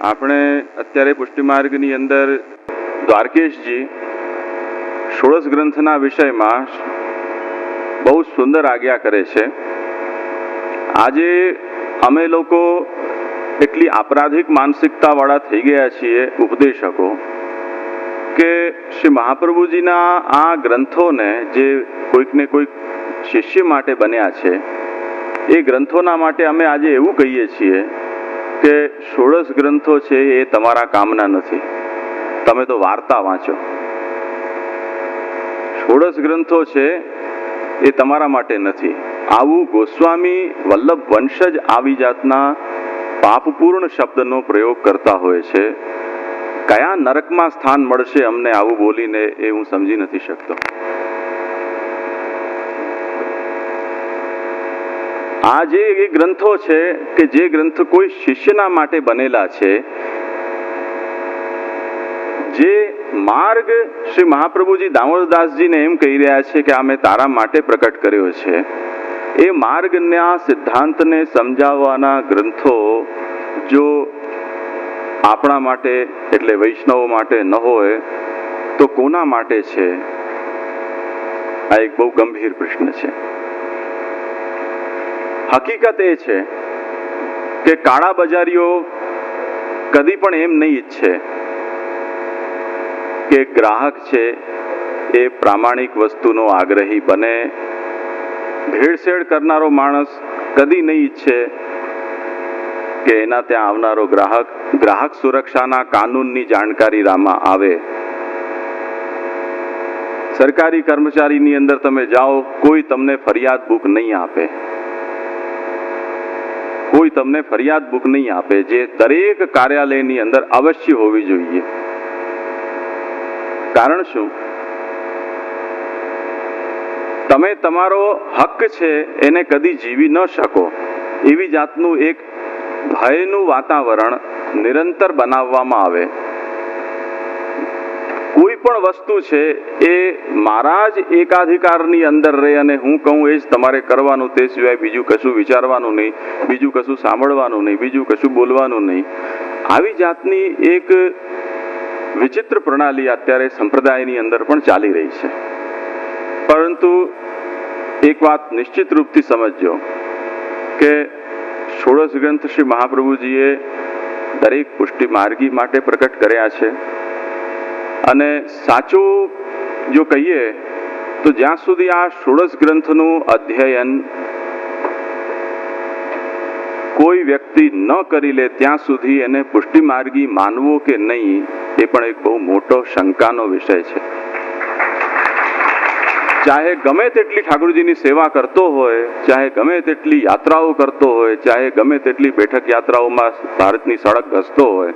આપણે અત્યારે પુષ્ટિમાર્ગની અંદર દ્વારકેશજી ષોડશ ગ્રંથના વિષયમાં બહુ સુંદર આજ્ઞા કરે છે. આજે અમે લોકો એટલી આપરાધિક માનસિકતાવાળા થઈ ગયા છીએ ઉપદેશકો કે શ્રી મહાપ્રભુજીના આ ગ્રંથોને જે કોઈકને કોઈક શિષ્ય માટે બન્યા છે, એ ગ્રંથોના માટે અમે આજે એવું કહીએ છીએ કે ષોડશ ગ્રંથો છે એ તમારા કામના નથી. તમે તો વાર્તા વાંચો. ષોડશ ગ્રંથો છે એ તમારા માટે નથી. આવું ગોસ્વામી વલ્લભ વંશજ આવી જાતના પાપપૂર્ણ શબ્દનો પ્રયોગ કરતા હોય છે. કયા નરકમાં સ્થાન મળશે અમને આવું બોલીને એ હું સમજી નથી શકતો. આ જે ગ્રંથો છે કે જે ગ્રંથ કોઈ શિષ્યના માટે બનેલા છે, જે માર્ગ શ્રી મહાપ્રભુજી દામોદરદાસજીને એમ કહી રહ્યા છે કે આ તારા માટે પ્રકટ કર્યો છે. એ માર્ગના સિદ્ધાંતને સમજાવવાના ગ્રંથો જો આપણા માટે એટલે વૈષ્ણવો માટે ન હોય, તો કોના માટે છે? આ એક બહુ ગંભીર પ્રશ્ન છે. હકીકત એ છે કે કાળા બજારીઓ કદી પણ એમ નહીં ઈચ્છે કે ગ્રાહક છે એ પ્રામાણિક વસ્તુનો આગ્રહી બને. ભેળસેળ કરનારો માણસ કદી નહીં ઈચ્છે કે એના ત્યાં આવનારો ગ્રાહક ગ્રાહક સુરક્ષાના કાનૂનની જાણકારી રામાં આવે. સરકારી કર્મચારીની અંદર તમે જાઓ, કોઈ તમને ફરિયાદ બુક નહીં આપે. તમને ફરિયાદ બુક નહીં આપે, જે દરેક કાર્યાલયની અંદર અવશ્ય હોવી જોઈએ. કારણ શું? તમે તમારો હક છે એને કદી જીવી ન શકો. એવી જાતનું એક ભયનું વાતાવરણ નિરંતર બનાવવામાં આવે. કોઈ પણ વસ્તુ છે, એ મારા જ એકાધિકારની અંદર રહે અને હું કહું એ જ તમારે કરવાનું તે સિવાય બીજું કશું વિચારવાનું નહીં, બીજું કશું સાંભળવાનું નહીં, બીજું કશું બોલવાનું નહીં. આવી જાતની એક વિચિત્ર પ્રણાલી અત્યારે સંપ્રદાયની અંદર પણ ચાલી રહી છે. પરંતુ એક વાત નિશ્ચિત રૂપથી સમજજો કે ષોડશ ગ્રંથ શ્રી મહાપ્રભુજીએ દરેક પુષ્ટિ માર્ગી માટે પ્રકટ કર્યા છે. અને સાચું જો કહીએ, તો જ્યાં સુધી આ ષોડશ ગ્રંથનું અધ્યયન કોઈ વ્યક્તિ ન કરી લે, ત્યાં સુધી એને પુષ્ટિ માર્ગી માનવો કે નહીં, એ પણ એક બહુ મોટો શંકાનો વિષય છે. ચાહે ગમે તેટલી ઠાકોરજીની સેવા કરતો હોય, ચાહે ગમે તેટલી યાત્રાઓ કરતો હોય, ચાહે ગમે તેટલી બેઠક યાત્રાઓમાં ભારતની સડક ઘસતો હોય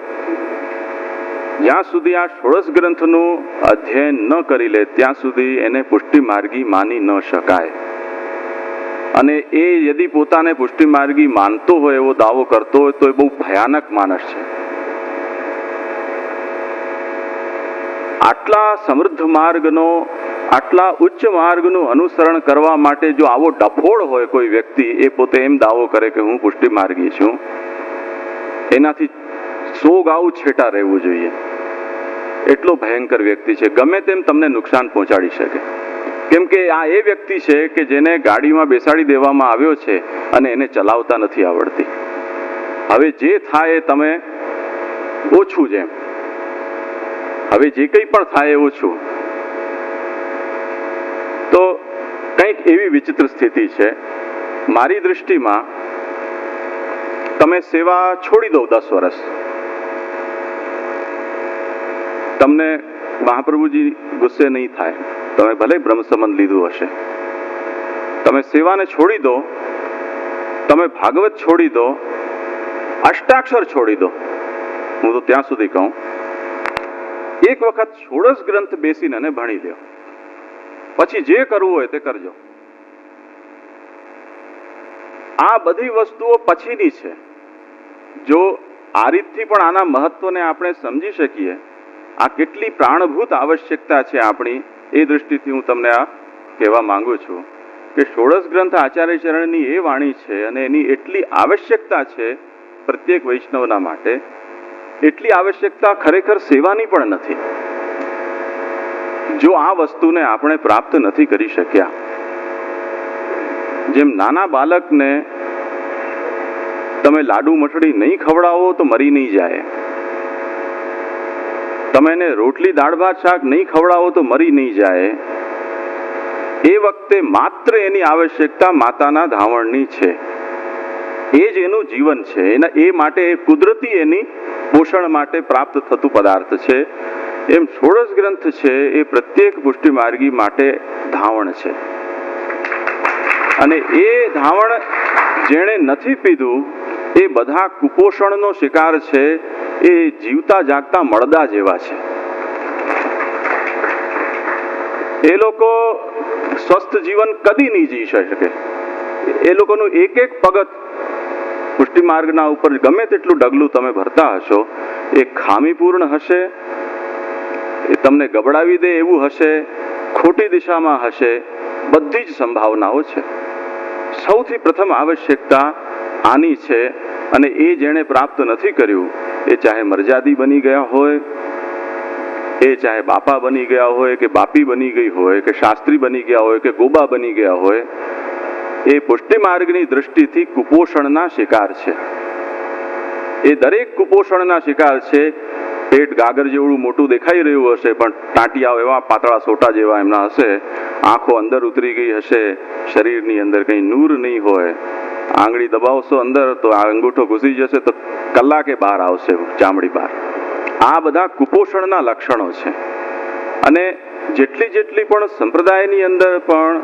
જ્યાં સુધી આ ષોડશ ગ્રંથનું અધ્યયન ન કરી લે, ત્યાં સુધી એને પુષ્ટિ માર્ગી માની ન શકાય. અને એ યદિ પોતાને પુષ્ટિ માર્ગી માનતો હોય એવો દાવો કરતો હોય, તો એ બહુ ભયાનક માણસ છે. આટલા સમૃદ્ધ માર્ગનો, આટલા ઉચ્ચ માર્ગનું અનુસરણ કરવા માટે જો આવો ડફોળ હોય કોઈ વ્યક્તિ, એ પોતે એમ દાવો કરે કે હું પુષ્ટિ માર્ગી છું. એનાથી સો ગાઉ છેટા રહેવું જોઈએ. એટલો ભયંકર વ્યક્તિ છે. ગમે તેમ તમને નુકસાન પહોંચાડી શકે. કેમ કે આ એ વ્યક્તિ છે કે જેને ગાડીમાં બેસાડી દેવામાં આવ્યો છે અને એને ચલાવતા નથી આવડતી. હવે જે થાય એ તમે ઓછું જેમ હવે જે કંઈ પણ થાય એ ઓછું. તો કંઈક એવી વિચિત્ર સ્થિતિ છે. મારી દૃષ્ટિમાં તમે સેવા છોડી દો દસ વર્ષ. તમને મહાપ્રભુજી ગુસ્સે નહીં થાય. તમે ભલે બ્રહ્મ સંબંધ લીધું હશે. તમે સેવાને છોડી દો. તમે ભાગવત છોડી દો. અષ્ટાક્ષર છોડી દો. હું તો ત્યાં સુધી કહું. એક વખત છોડસ ગ્રંથ બેસીને અને ભણી લ્યો. પછી જે કરવું હોય તે કરજો. આ બધી વસ્તુઓ પછીની છે. જો આ રીતથી પણ આના મહત્વને આપણે સમજી શકીએ આ કેટલી પ્રાણભૂત આવશ્યકતા છે આપણી? એ દૃષ્ટિથી હું તમને આ કહેવા માંગુ છું કે ષોડશ ગ્રંથ આચાર્ય એ વાણી છે અને એની એટલી આવશ્યકતા છે પ્રત્યેક વૈષ્ણવના માટે, એટલી આવશ્યકતા ખરેખર સેવાની પણ નથી. જો આ વસ્તુને આપણે પ્રાપ્ત નથી કરી શક્યા, જેમ નાના બાળકને તમે લાડુ મઠડી નહીં ખવડાવો તો મરી નહીં જાય. તમે એને રોટલી, દાળ, ભાત, શાક નહીં ખવડાવો તો મરી નહીં જાય. એ વખતે માત્ર એની આવશ્યકતા માતાના ધાવણની છે. એ જ એનું જીવન છે. એના, એ માટે એ કુદરતી એની પોષણ માટે પ્રાપ્ત થતું પદાર્થ છે. એમ ષોડશ ગ્રંથ છે. એ પ્રત્યેક પુષ્ટિ માર્ગી માટે ધાવણ છે. અને એ ધાવણ જેણે નથી પીધું, એ બધા કુપોષણનો શિકાર છે. એ જીવતા જાગતા મળદા જેવા છે. એ લોકો સ્વસ્થ જીવન કદી નહીં જી શકે. એ લોકોનું એક એક પગત પુષ્ટિ માર્ગના ઉપર ગમે તેટલું ડગલું તમે ભરતા હશો, એ ખામીપૂર્ણ હશે, એ તમને ગબડાવી દે એવું હશે, ખોટી દિશામાં હશે, બધી જ સંભાવનાઓ છે. સૌથી પ્રથમ આવશ્યકતા આની છે અને એ જેણે પ્રાપ્ત નથી કર્યું એ ચાહે મરજાદી બની ગયા હોય, એ ચાહે બાપા બની ગયા હોય, કે બાપી બની ગઈ હોય, કે શાસ્ત્રી બની ગયા હોય, કે ગોબા બની ગયા હોય, એ પુષ્ટિ માર્ગની દૃષ્ટિથી કુપોષણના શિકાર છે. એ દરેક કુપોષણના શિકાર છે. પેટ ગાગર જેવડું મોટું દેખાઈ રહ્યું હશે, પણ ટાંટિયા એવા પાતળા સોટા જેવા એમના હશે. આંખો અંદર ઉતરી ગઈ હશે. શરીરની અંદર કંઈ નૂર નહીં હોય. આંગળી દબાવશો અંદર તો આ અંગૂઠો ઘૂસી જશે તો કલાકે બહાર આવશે ચામડી બહાર. આ બધા કુપોષણના લક્ષણો છે. અને જેટલી જેટલી પણ સંપ્રદાયની અંદર પણ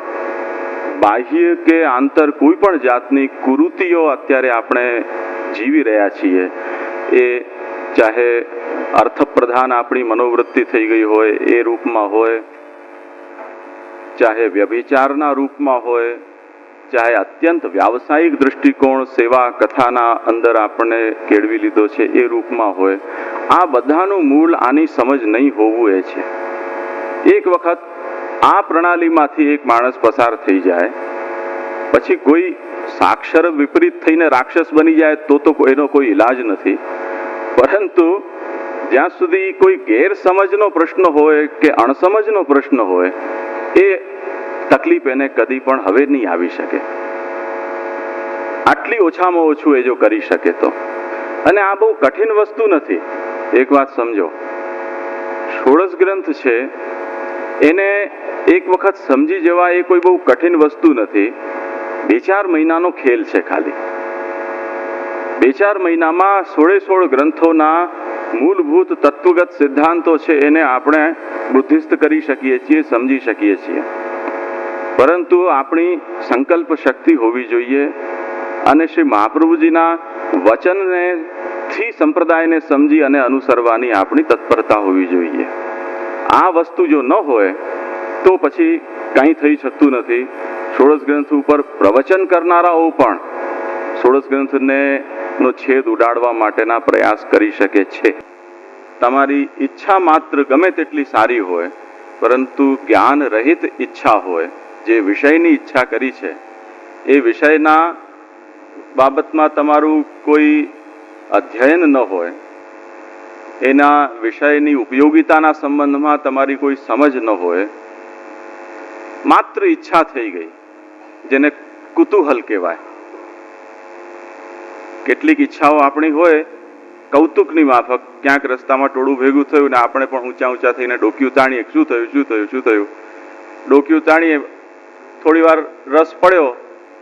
બાહ્ય કે આંતર કોઈ પણ જાતની કુરુતિઓ અત્યારે આપણે જીવી રહ્યા છીએ, એ ચાહે અર્થપ્રધાન આપણી મનોવૃત્તિ થઈ ગઈ હોય એ રૂપમાં હોય, ચાહે વ્યભિચારના રૂપમાં હોય ચાહે અત્યંત વ્યાવસાયિક દૃષ્ટિકોણ સેવા કથાના અંદર આપણને કેળવી લીધો છે એ રૂપમાં હોય, આ બધાનું મૂળ આની સમજ નહીં હોવું એ છે. એક વખત આ પ્રણાલીમાંથી એક માણસ પસાર થઈ જાય, પછી કોઈ સાક્ષર વિપરીત થઈને રાક્ષસ બની જાય તો તો એનો કોઈ ઈલાજ નથી. પરંતુ જ્યાં સુધી કોઈ ગેરસમજનો પ્રશ્ન હોય કે અણસમજનો પ્રશ્ન હોય, એ તકલીફ એને કદી પણ હવે નહીં આવી શકે. આટલી ઓછામાં ઓછું એ જો કરી શકે તો. અને આ બહુ કઠિન વસ્તુ નથી. એક વાત સમજો. ષોડશ ગ્રંથ છે. એને એક વખત સમજી જવા એ કોઈ બહુ કઠિન વસ્તુ નથી. બે ચાર મહિનાનો ખેલ છે ખાલી. બે ચાર મહિનામાં સોળે સોળ ગ્રંથોના મૂળભૂત તત્વગત સિદ્ધાંતો છે એને આપણે બુદ્ધિસ્ત કરી શકીએ છીએ, સમજી શકીએ છીએ. પરંતુ આપણી સંકલ્પ શક્તિ હોવી જોઈએ. અને શ્રી મહાપ્રભુજીના વચનને થી સંપ્રદાયને સમજી અને અનુસરવાની આપણી તત્પરતા હોવી જોઈએ. આ વસ્તુ જો ન હોય, તો પછી કંઈ થઈ શકતું નથી. ષોડશ ગ્રંથ ઉપર પ્રવચન કરનારાઓ પણ ષોડશ ગ્રંથને નો છેદ ઉડાડવા માટેના પ્રયાસ કરી શકે છે. તમારી ઈચ્છા માત્ર ગમે તેટલી સારી હોય, પરંતુ જ્ઞાન રહિત ઈચ્છા હોય જે વિષયની ઈચ્છા કરી છે, એ વિષયના બાબતમાં તમારું કોઈ અધ્યયન ન હોય, એના વિષયની ઉપયોગિતાના સંબંધમાં તમારી કોઈ સમજ ન હોય, માત્ર ઈચ્છા થઈ ગઈ, જેને કુતૂહલ કહેવાય. કેટલીક ઈચ્છાઓ આપણી હોય, કૌતુકની માફક, ક્યાંક રસ્તામાં ટોળું ભેગું થયું ને આપણે પણ ઊંચા ઊંચા થઈને ડોક્યું તાણીએ, શું થયું શું થયું શું થયું? ડોક્યું તાણીએ થોડી વાર રસ પડ્યો,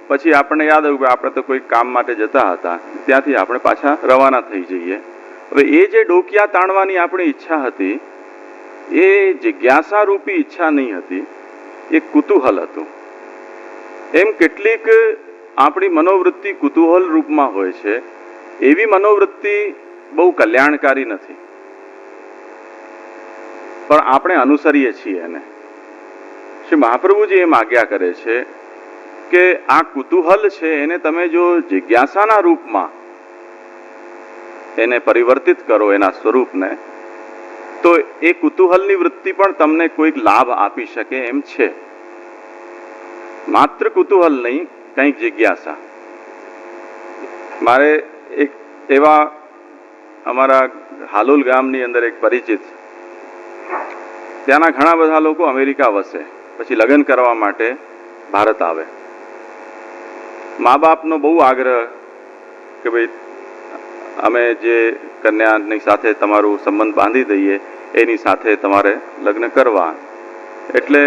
પછી આપણને યાદ આવ્યું કે આપણે તો કોઈ કામ માટે જતા હતા. ત્યાંથી આપણે પાછા રવાના થઈ જઈએ. હવે એ જે ડોકિયા તાણવાની આપણી ઈચ્છા હતી, એ જિજ્ઞાસારૂપી ઈચ્છા નહીં હતી, એ કુતૂહલ હતું. એમ કેટલીક આપણી મનોવૃત્તિ કુતૂહલ રૂપમાં હોય છે, એવી મનોવૃત્તિ બહુ કલ્યાણકારી નથી. પણ આપણે અનુસરીએ છીએ એને. શ્રી મહાપ્રભુજી એમ આજ્ઞા કરે છે કે આ કુતૂહલ છે, એને તમે જો જિજ્ઞાસાના રૂપમાં એને પરિવર્તિત કરો એના સ્વરૂપને, તો એ કુતૂહલની વૃત્તિ પણ તમને કોઈક લાભ આપી શકે એમ છે. માત્ર કુતૂહલ નહીં, કંઈક જિજ્ઞાસા. મારે એક એવા અમારા હાલોલ ગામની અંદર એક પરિચિત ત્યાંના ઘણા બધા લોકો અમેરિકા વસે. પછી લગ્ન કરવા માટે ભારત આવે. મા બાપનો બહુ આગ્રહ કે ભાઈ, અમે જે કન્યાની સાથે તમારું સંબંધ બાંધી દઈએ, એની સાથે તમારે લગ્ન કરવા. એટલે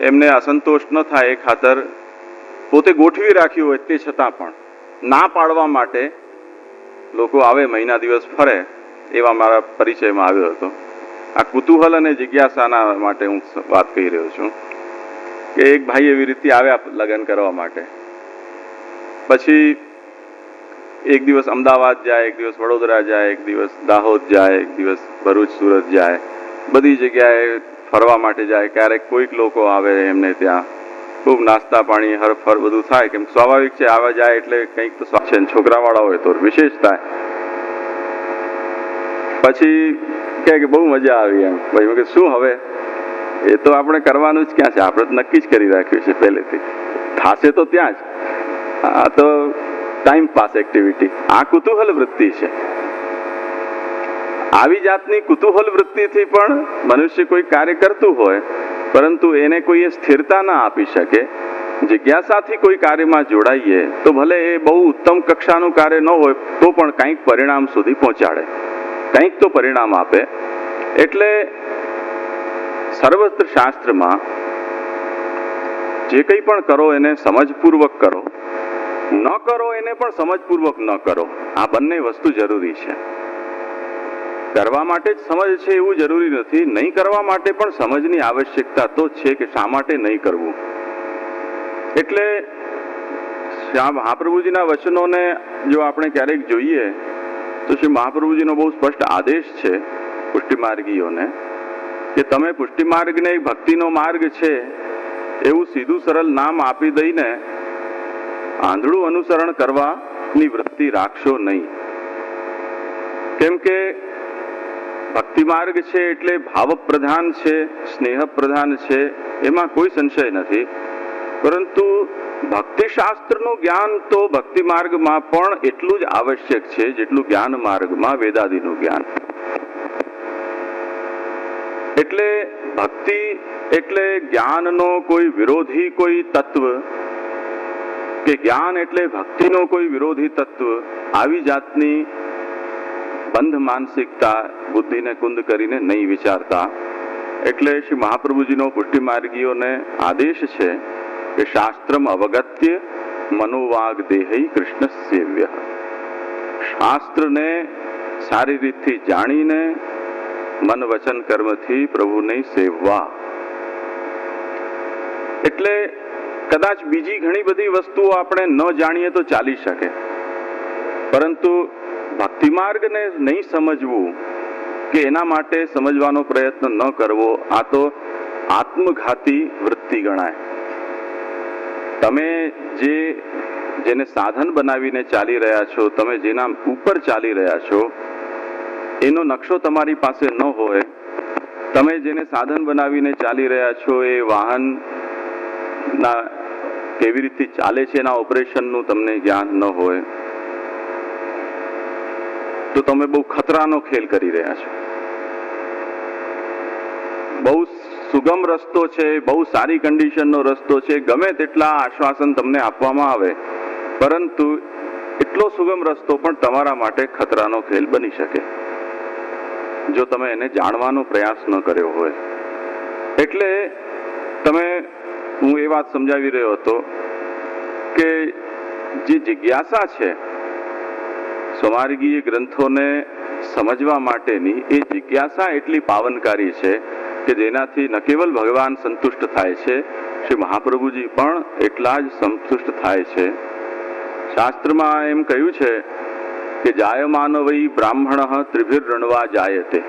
એમને અસંતોષ ન થાય એ ખાતર પોતે ગોઠવી રાખ્યું હોય તે છતાં પણ. ના પાડવા માટે લોકો આવે મહિના દિવસ ફરે, એવા મારા પરિચયમાં આવ્યો હતો. આ કુતૂહલ અને જિજ્ઞાસાના માટે હું વાત કહી રહ્યો છું કે એક ભાઈ એવી રીતે આવ્યા લગ્ન કરવા માટે. પછી એક દિવસ અમદાવાદ જાય, એક દિવસ વડોદરા જાય, એક દિવસ દાહોદ જાય, એક દિવસ ભરૂચ, સુરત જાય. બધી જગ્યાએ ફરવા માટે જાય. ક્યારેક કોઈક લોકો આવે એમને ત્યાં. ખૂબ નાસ્તા પાણી, હરફર બધું થાય. કેમ સ્વાભાવિક છે, આવા જાય એટલે કંઈક તો છે છોકરાવાળા હોય તો વિશેષ થાય પછી કે બહુ મજા આવી એમ. ભાઈ મેં કે શું હવે? એ તો આપણે કરવાનું જ ક્યાં છે? આપણે તો નક્કી જ કરી રાખ્યું છે પહેલેથી. થાશે તો ત્યાં જ. આ તો ટાઈમ પાસ એક્ટિવિટી આ કુતૂહલ વૃત્તિ છે. આવી જાતની કુતૂહલ વૃત્તિથી પણ મનુષ્ય કોઈ કાર્ય કરતું હોય, પરંતુ એને કોઈએ સ્થિરતા ના આપી શકે. જિજ્ઞાસાથી કોઈ કાર્યમાં જોડાઈએ, તો ભલે એ બહુ ઉત્તમ કક્ષાનું કાર્ય ન હોય, તો પણ કંઈક પરિણામ સુધી પહોંચાડે. કંઈક તો પરિણામ આપે, એટલે સર્વત્ર શાસ્ત્રમાં જે કંઈ પણ કરો એને સમજપૂર્વક કરો. ન કરો એને પણ સમજપૂર્વક ન કરો. આ બંને વસ્તુ જરૂરી છે. કરવા માટે જ સમજ છે એવું જરૂરી નથી. નહીં કરવા માટે પણ સમજની આવશ્યકતા તો છે કે શા માટે નહીં કરવું. એટલે મહાપ્રભુજીના વચનોને જો આપણે ક્યારેક જોઈએ તો શ્રી મહાપ્રભુજીનો બહુ સ્પષ્ટ આદેશ છે પુષ્ટિમાર્ગીઓને કે તમે પુષ્ટિમાર્ગને એક ભક્તિનો માર્ગ છે એવું સીધું સરળ નામ આપી દઈને આંધળું અનુસરણ કરવાની વૃત્તિ રાખશો નહીં. કેમ કે ભક્તિ માર્ગ છે એટલે ભાવ પ્રધાન છે સ્નેહ પ્રધાન છે, એમાં કોઈ સંશય નથી. પરંતુ ભક્તિશાસ્ત્રનું જ્ઞાન તો ભક્તિ માર્ગમાં પણ એટલું જ આવશ્યક છે જેટલું જ્ઞાન માર્ગમાં વેદાદિનું જ્ઞાન. એટલે ભક્તિ એટલે જ્ઞાનનો કોઈ વિરોધી કોઈ તત્વ કે જ્ઞાન એટલે ભક્તિનો કોઈ વિરોધી તત્વ આવી જાતની બંધ માનસિકતા બુદ્ધિને કુંદ કરીને નહીં વિચારતા. એટલે શ્રી મહાપ્રભુજીનો પુષ્ટિ માર્ગીઓને આદેશ છે શાસ્ત્રમ અવગત્ય મનોવાગ દેહી કૃષ્ણ સેવ્ય શાસ્ત્રને સારી રીતથી જાણીને મન વચન કર્મથી પ્રભુને સેવવા એટલે કદાચ બીજી ઘણી બધી વસ્તુઓ આપણે ન જાણીએ તો ચાલી શકે પરંતુ ભક્તિ માર્ગને નહીં સમજવું કે એના માટે સમજવાનો પ્રયત્ન ન કરવો આ તો આત્મઘાતી વૃત્તિ ગણાય તમે જે જેને સાધન બનાવીને ચાલી રહ્યા છો, તમે જેના ઉપર ચાલી રહ્યા છો, એનો નકશો તમારી પાસે ન હોય, તમે જેને સાધન બનાવીને ચાલી રહ્યા છો, એ વાહન ના કેવી રીતે ચાલે છે, એના ઓપરેશનનું તમને જ્ઞાન ન હોય, તો તમે બહુ ખતરાનો ખેલ કરી રહ્યા છો. બહુ સુગમ રસ્તો છે, બહુ સારી કન્ડિશનનો રસ્તો છે, ગમે તેટલા આશ્વાસન તમને આપવામાં આવે. પરંતુ એટલો સુગમ રસ્તો પણ તમારા માટે ખતરાનો ખેલ બની શકે. જો તમે એને જાણવાનો પ્રયાસ ન કર્યો હોય. એટલે તમે, હું એ વાત સમજાવી રહ્યો હતો કે જે જિજ્ઞાસા છે સ્વમાર્ગીય ગ્રંથોને સમજવા માટેની એ જિજ્ઞાસા એટલી પાવનકારી છે કે જેનાથી ન કેવલ ભગવાન સંતુષ્ટ થાય છે, શ્રી મહાપ્રભુજી પણ એટલા જ સંતુષ્ટ થાય છે. શાસ્ત્રમાં એમ કહ્યું છે કે જાયમાન વૈ બ્રાહ્મણ ત્રિભીર રણવા જાયતે.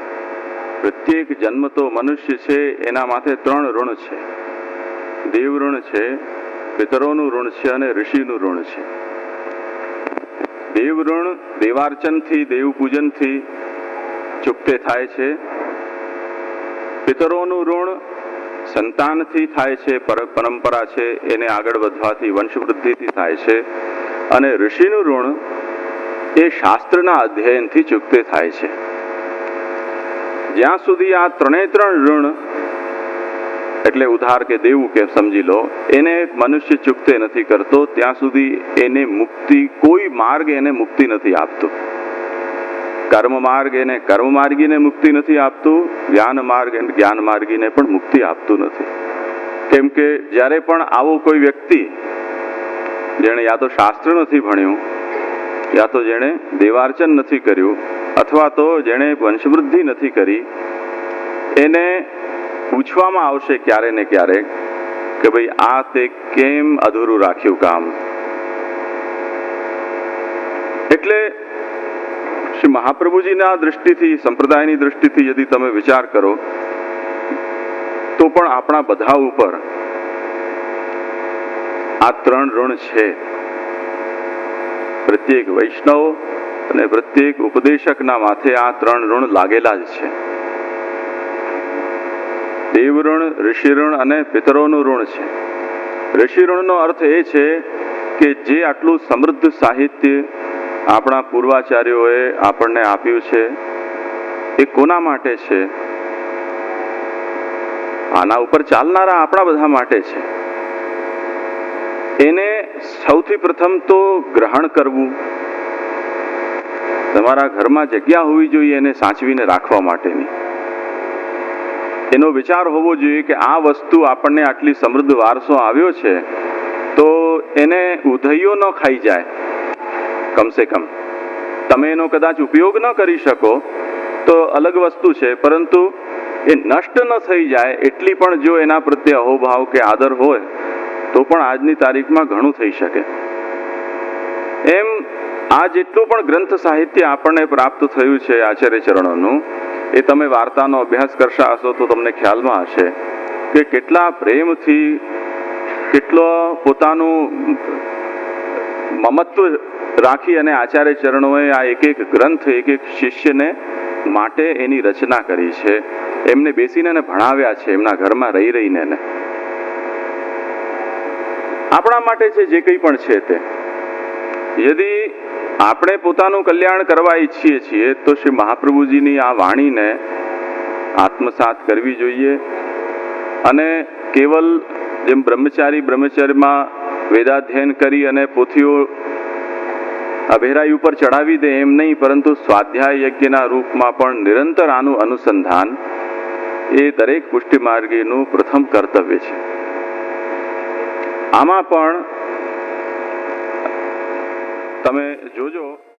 પ્રત્યેક જન્મ તો મનુષ્ય છે, એના માથે ત્રણ ઋણ છે. દેવ ઋણ છે, પિતરોનું ઋણ છે અને ઋષિનું ઋણ છે. દેવ ઋણ દેવાર્ચનથી દેવ પૂજનથી ચૂકતે થાય છે. પિતરોનું ઋણ સંતાનથી થાય છે પરંપરા છે, એને આગળ વધવાથી, વંશવૃદ્ધિથી થાય છે. અને ઋષિનું ઋણ એ શાસ્ત્રના અધ્યયનથી ચૂકતે થાય છે. જ્યાં સુધી આ ત્રણે ત્રણ ઋણ, એટલે ઉધાર કે દેવું કે સમજી લો, એને મનુષ્ય ચૂકતે નથી કરતો, ત્યાં સુધી એને મુક્તિ, કોઈ માર્ગ એને મુક્તિ નથી આપતો. કર્મ માર્ગ એને કર્મ માર્ગીને મુક્તિ નથી આપતું જ્ઞાન માર્ગ એને જ્ઞાન માર્ગીને પણ મુક્તિ આપતું નથી. કેમ કે જ્યારે પણ આવો કોઈ વ્યક્તિ, જેણે યા તો શાસ્ત્ર નથી ભણ્યું, યા તો જેણે દેવાર્ચન નથી કર્યું, અથવા તો જેણે વંશવૃદ્ધિ નથી કરી, એને પૂછવામાં આવશે ક્યારે ને ક્યારેક કે ભાઈ આ તે કેમ અધૂરું રાખ્યું કામ? એટલે શ્રી મહાપ્રભુજીના દ્રષ્ટિથી સંપ્રદાયની દ્રષ્ટિથી યદિ તમે વિચાર કરો, તો પણ આપણા બધા ઉપર આ ત્રણ ઋણ છે. પ્રત્યેક વૈષ્ણવ અને પ્રત્યેક ઉપદેશકના માથે આ ત્રણ ઋણ લાગેલા જ છે. દેવ ઋણ, ઋષિ ઋણ અને પિતરોનું ઋણ છે. ઋષિ ઋણનો અર્થ એ છે કે જે આટલું સમૃદ્ધ સાહિત્ય આપણા પૂર્વાચાર્યોએ આપણને આપ્યું છે. એ કોના માટે છે? આના ઉપર ચાલનારા આપણા બધા માટે છે. એને સૌથી પ્રથમ તો ગ્રહણ કરવું. તમારા ઘરમાં જગ્યા હોવી જોઈએ એને સાચવીને રાખવા માટેની. એનો વિચાર હોવો જોઈએ કે આ વસ્તુ આપણને આટલી સમૃદ્ધ વારસો આવ્યો છે, તો એને ઉધૈયો ન ખાઈ જાય. કમસે કમ તમે એનો કદાચ ઉપયોગ ન કરી શકો, તો અલગ વસ્તુ છે, પરંતુ એ નષ્ટ ન થઈ જાય એટલી પણ જો એના પ્રત્યે અહોભાવ કે આદર હોય, તો પણ આજની તારીખમાં ઘણું થઈ શકે. એમ આ જેટલું પણ ગ્રંથ સાહિત્ય આપણને પ્રાપ્ત થયું છે આચાર્ય ચરણોનું એ તમે વાર્તાનો અભ્યાસ કરશા હશો તો તમને ખ્યાલમાં હશે કે કેટલા પ્રેમથી, કેટલો પોતાનું મમત્વ રાખી અને આચાર્ય ચરણોએ આ એક એક ગ્રંથ, એક એક શિષ્યને માટે એની રચના કરી છે. એમને બેસીને ભણાવ્યા છે, એમના ઘરમાં રહી રહીને આપણા માટે છે જે કંઈ પણ છે તે. યદી આપણે પોતાનું કલ્યાણ કરવા ઈચ્છીએ છીએ, તો શ્રી મહાપ્રભુજીની આ વાણીને આત્મસાત કરવી જોઈએ. અને કેવલ જેમ બ્રહ્મચારી બ્રહ્મચર્યમાં વેદાધ્યયન કરી અને પોથીઓ અભેરાઈ ઉપર ચડાવી દે એમ નહીં, પરંતુ સ્વાધ્યાય યજ્ઞના રૂપમાં પણ નિરંતર આનું અનુસંધાન એ દરેક પુષ્ટિ માર્ગીનું પ્રથમ કર્તવ્ય છે. આમાં પણ તમે જોજો